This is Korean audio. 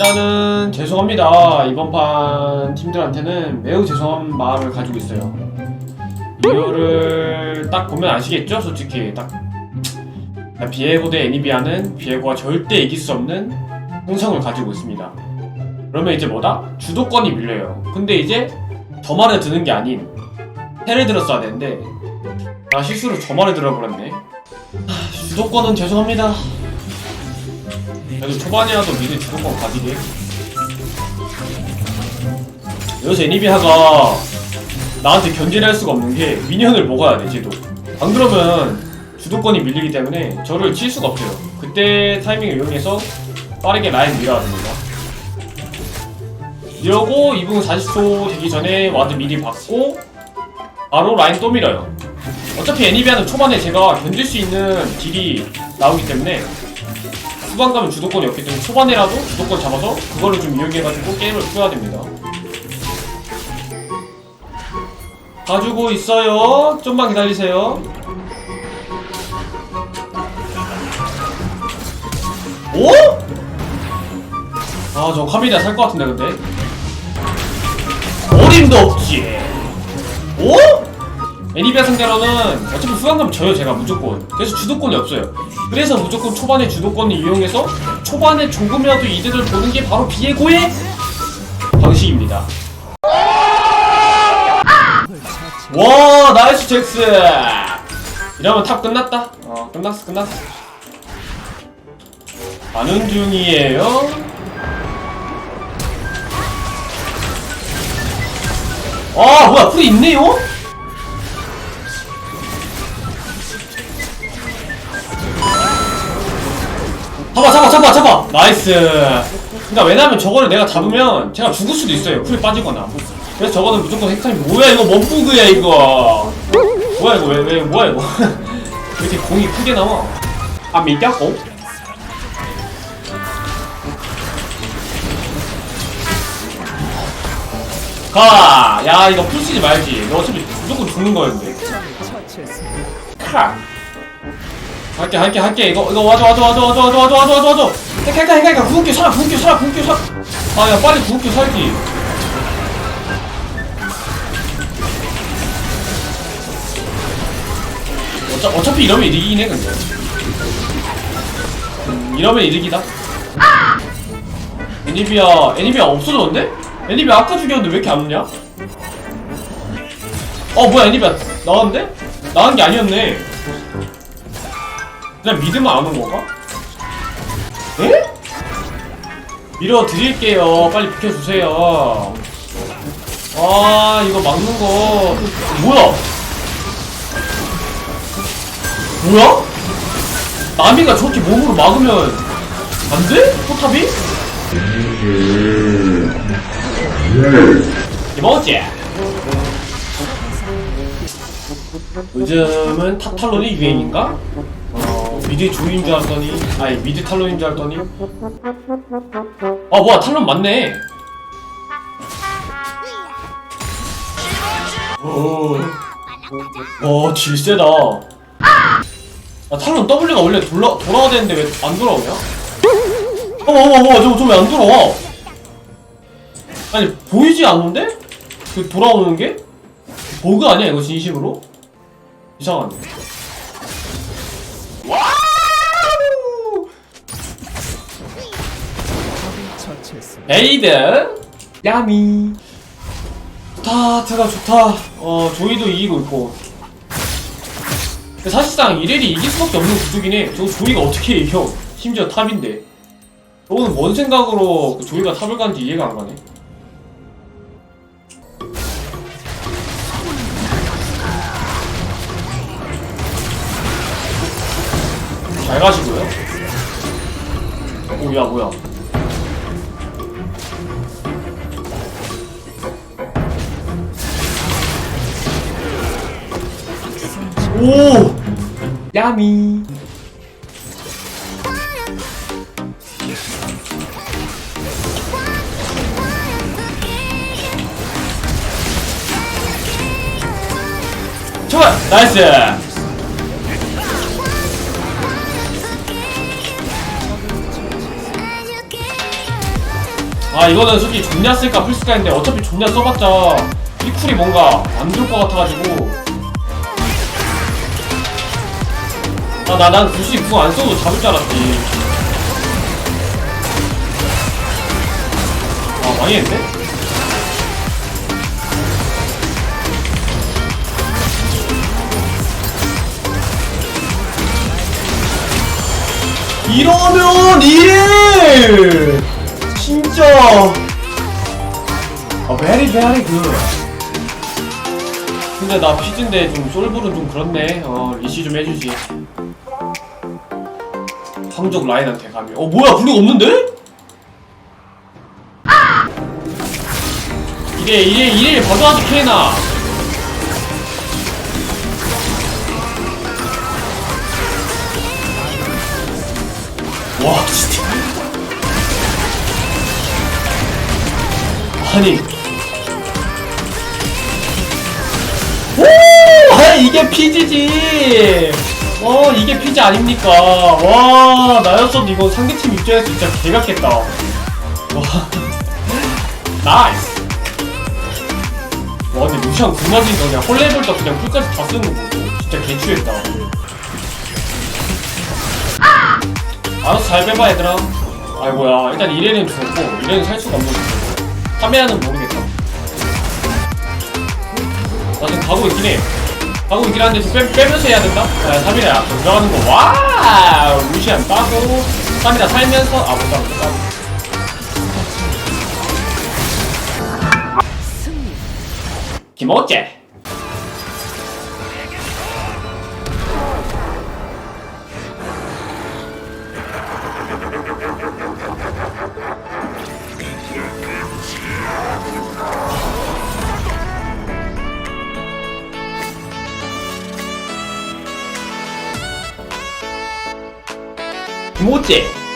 일단은 죄송합니다. 이번 판 팀들한테는 매우 죄송한 마음을 가지고 있어요. 이거를 딱 보면 아시겠죠? 솔직히 딱 비에고 대 애니비아는 비에고가 절대 이길 수 없는 형성을 가지고 있습니다. 그러면 이제 뭐다? 주도권이 밀려요. 근데 이제 저 말을 듣는 게 아닌 해를 들었어야 되는데 아 실수로 저 말을 들어버렸네. 하, 주도권은 죄송합니다. 그래도 초반이라도 미드 주도권 가지게. 여기서 애니비아가 나한테 견제를 할 수가 없는 게 미니언을 먹어야 돼, 쟤도. 안 그러면 주도권이 밀리기 때문에 저를 칠 수가 없어요. 그때 타이밍을 이용해서 빠르게 라인 밀어야 됩니다. 이러고 2분 40초 되기 전에 와드 미리 받고 바로 라인 또 밀어요. 어차피 애니비아는 초반에 제가 견딜 수 있는 딜이 나오기 때문에 후반 가면 주도권이 없기 때문에 초반에라도 주도권 잡아서 그거를 좀 이용해가지고 게임을 풀어야 됩니다. 가지고 있어요. 좀만 기다리세요. 오? 아, 저 카미디아 살것 같은데, 근데. 어림도 없지. 오? 애니비아 상대로는 어차피 후반 가면 져요, 제가 무조건. 그래서 주도권이 없어요. 그래서 무조건 초반에 주도권을 이용해서 초반에 조금이라도 이득을 보는 게 바로 비에고의 방식입니다. 와 나이스 잭스 이러면 탑 끝났다 어 끝났어 끝났어 가는 중이에요 아 뭐야 풀이 있네요 나이스. 그러니까 왜냐면 저거를 내가 잡으면 제가 죽을 수도 있어요. 풀이 빠지거나. 그래서 저거는 무조건 핵타임. 뭐야 이거 뭔 부그야 이거? 뭐야 이거? 왜 왜 뭐야 이거? 왜 이렇게 공이 크게 나와? 아 밀냐고? 가! 야 이거 풀 쓰지 말지. 너 어차피 무조건 죽는 거였는데. 카! 할게 할게 할게. 이거 이거 와줘 와줘 와줘 와줘 와줘 와줘 와줘 와줘. 할게 할게 할게 구급기 살아 구급기 살아 구급기 살아 아야 빨리 구급기 살기. 어차, 어차피 이러면 이득이긴 해 근데. 음, 이러면 이득이다. 애니비아 애니비아 없어졌는데? 애니비아 아까 죽였는데 왜 이렇게 안 오냐? 어 뭐야 애니비아 나왔는데? 나간 게 아니었네 그냥 믿으면 안온 건가? 에? 밀어 드릴게요 빨리 비켜주세요 아 이거 막는 거 뭐야 뭐야? 나미가 저렇게 몸으로 막으면 안 돼? 포탑이? 이모지 요즘은 탑탈론이 유행인가? 어, 미드 주인 줄 알았더니 아니 미드 탈론인 줄 알았더니 아 뭐야 탈론 맞네 오, 와 질세다 아, 탈론 W가 원래 돌아, 돌아야 되는데 왜 안 돌아오냐? 어머 어머 어머 저거 저왜안 돌아와? 아니 보이지 않는데? 그 돌아오는 게? 버그 아니야 이거 진심으로? 이상하네 에이드 야미 좋다 테가 좋다 어 조이도 이기고 있고 근데 사실상 이렐이 이길 수밖에 없는 구조긴 해. 저 조이가 어떻게 이겨? 심지어 탑인데. 저거는 뭔 생각으로 그 조이가 탑을 간지 이해가 안 가네. 잘 가시고요. 오, 야, 뭐야. 오! 야미. 좋아! 나이스! 아 이거는 솔직히 존냐 쓸까 풀쓸까 했는데 어차피 존냐 써봤자 이 쿨이 뭔가 안 좋을 것 같아가지고 아나난 굳이 그거 안 써도 잡을 줄 알았지. 아 망했는데? 이러면 이래 진짜! 아 very very 근데 나 피즈인데 좀 솔불은 좀 그렇네. 어 리시 좀 해주지 황족 라인한테 감히. 어 뭐야 불이 없는데? 이래 이래 이래 봐줘야지 케이나 와 진짜. 아니. 오 아니 이게 피지지 어 이게 피지 아닙니까? 와 나였어도 이거 상대팀 입장에서 진짜 개같겠다. 와 나이스. 와 근데 루시안 군맞은 거 그냥 홀레벌도 그냥 끝까지 다 쓰는 거 보고. 진짜 개추했다. 알아서 잘 빼봐 얘들아. 아이고야 일단 1회는 죽었고 1회는 살 수가 없는 거고 3회는 모르겠다. 나 지금 가고 있긴 해 가고 있긴 한데 좀 빼, 빼면서 해야 된다? 야 3일에 앞으로 들어가는 거. 와우. 루시안 따고. 3일에 살면서. 아 못 따고 따고 김어째 김어째